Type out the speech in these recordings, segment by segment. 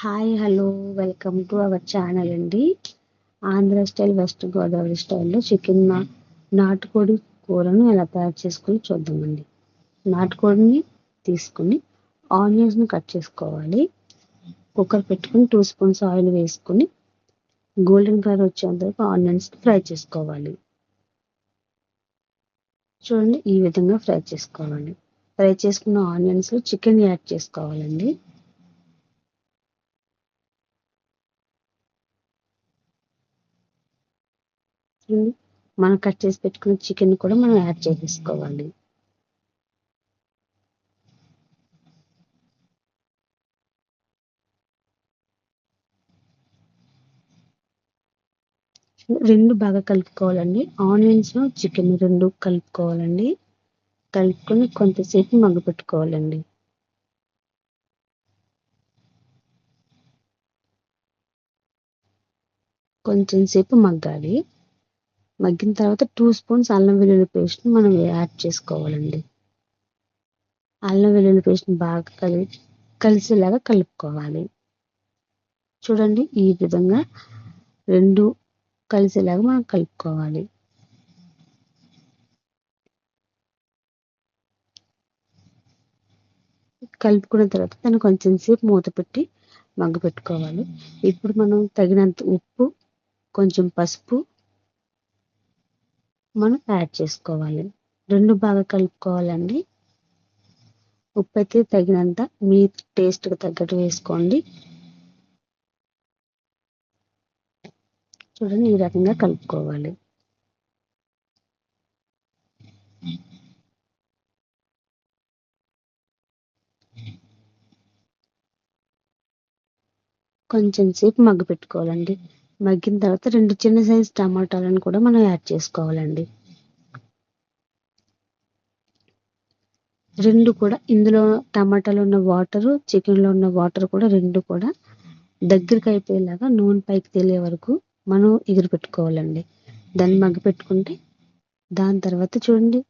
Hi hello welcome to our channel అండి. Andhra style west Godavari స్టైల్లో chicken నాటుకోడి కూరను ఎలా తయారు చేసుకుని చూద్దామండి. నాటుకోడిని తీసుకుని ఆనియన్స్ని కట్ చేసుకోవాలి. కుక్కర్ పెట్టుకుని టూ స్పూన్స్ ఆయిల్ వేసుకుని గోల్డెన్ కలర్ వచ్చేంత వరకు ఆనియన్స్ ఫ్రై చేసుకోవాలి. చూడండి ఈ విధంగా ఫ్రై చేసుకోవాలి. ఫ్రై చేసుకున్న ఆనియన్స్లో చికెన్ యాడ్ చేసుకోవాలండి. మనం కట్ చేసి పెట్టుకున్న చికెన్ కూడా మనం యాడ్ చేసేసుకోవాలి. రెండు బాగా కలుపుకోవాలండి. ఆనియన్స్ చికెన్ రెండు కలుపుకోవాలండి. కలుపుకొని కొంతసేపు మగ్గ పెట్టుకోవాలండి కొంచెం సేపు మగ్గాలి. మగ్గిన తర్వాత టూ స్పూన్స్ అల్లం వెల్లుల్లి పేస్ట్ మనం యాడ్ చేసుకోవాలండి. అల్లం వెల్లుల్లి పేస్ట్ బాగా కలి కలిసేలాగా కలుపుకోవాలి. చూడండి ఈ విధంగా రెండు కలిసేలాగా మనం కలుపుకోవాలి. కలుపుకున్న తర్వాత దాన్ని కొంచెం సేపు మూత పెట్టి మగ్గ పెట్టుకోవాలి. ఇప్పుడు మనం తగినంత ఉప్పు కొంచెం పసుపు మనం యాడ్ చేసుకోవాలి. రెండు బాగా కలుపుకోవాలండి. ఉప్పు అయితే తగినంత మీ టేస్ట్కి తగ్గట్టు వేసుకోండి. చూడండి ఈ రకంగా కలుపుకోవాలి. కొంచెం సేపు మగ్గ పెట్టుకోవాలండి. మగ్గిన తర్వాత రెండు చిన్న సైజు టమాటాలను కూడా మనం యాడ్ చేసుకోవాలండి. రెండు కూడా ఇందులో టమాటాలో ఉన్న వాటరు చికెన్లో ఉన్న వాటర్ కూడా రెండు కూడా దగ్గరికి అయిపోయేలాగా నూనె పైకి తేలే వరకు మనం ఎగురు పెట్టుకోవాలండి దాన్ని మగ్గ పెట్టుకుంటే దాని తర్వాత చూడండి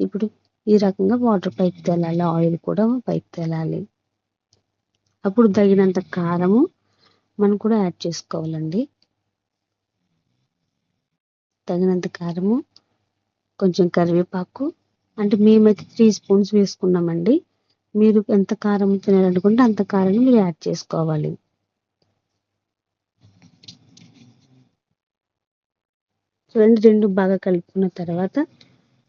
ఇప్పుడు ఈ రకంగా వాటర్ పైకి తేలాలి ఆయిల్ కూడా పైకి తేలాలి. అప్పుడు తగినంత కారము మనం కూడా యాడ్ చేసుకోవాలండి. తగినంత కారము కొంచెం కరివేపాకు అంటే మేమైతే త్రీ స్పూన్స్ వేసుకున్నామండి. మీరు ఎంత కారం తినాలనుకుంటే అంత కారం మీరు యాడ్ చేసుకోవాలి. రెండు రెండు బాగా కలుపుకున్న తర్వాత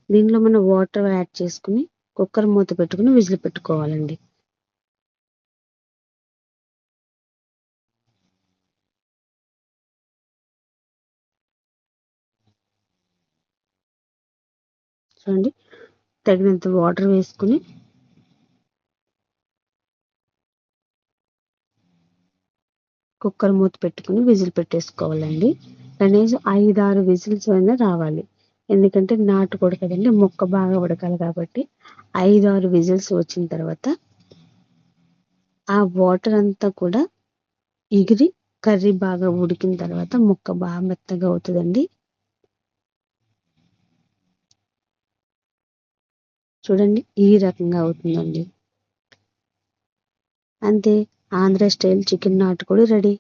దీనిలో మనం వాటర్ యాడ్ చేసుకుని కుక్కర్ మూత పెట్టుకుని విజిల్ పెట్టుకోవాలండి. చూడండి. తగినంత వాటర్ వేసుకుని కుక్కర్ మూత పెట్టుకుని విజిల్ పెట్టేసుకోవాలండి. కనీసం ఐదు ఆరు విజిల్స్ అయినా రావాలి. ఎందుకంటే నాటుకోడు కదండి ముక్క బాగా ఉడకాలి కాబట్టి ఐదు ఆరు విజిల్స్ వచ్చిన తర్వాత ఆ వాటర్ అంతా కూడా ఎగిరి కర్రీ బాగా ఉడికిన తర్వాత ముక్క బాగా మెత్తగా అవుతుందండి. చూడండి ఈ రకంగా అవుతుందండి. అంతే ఆంధ్ర స్టైల్ చికెన్ నాటుకోడి రెడీ.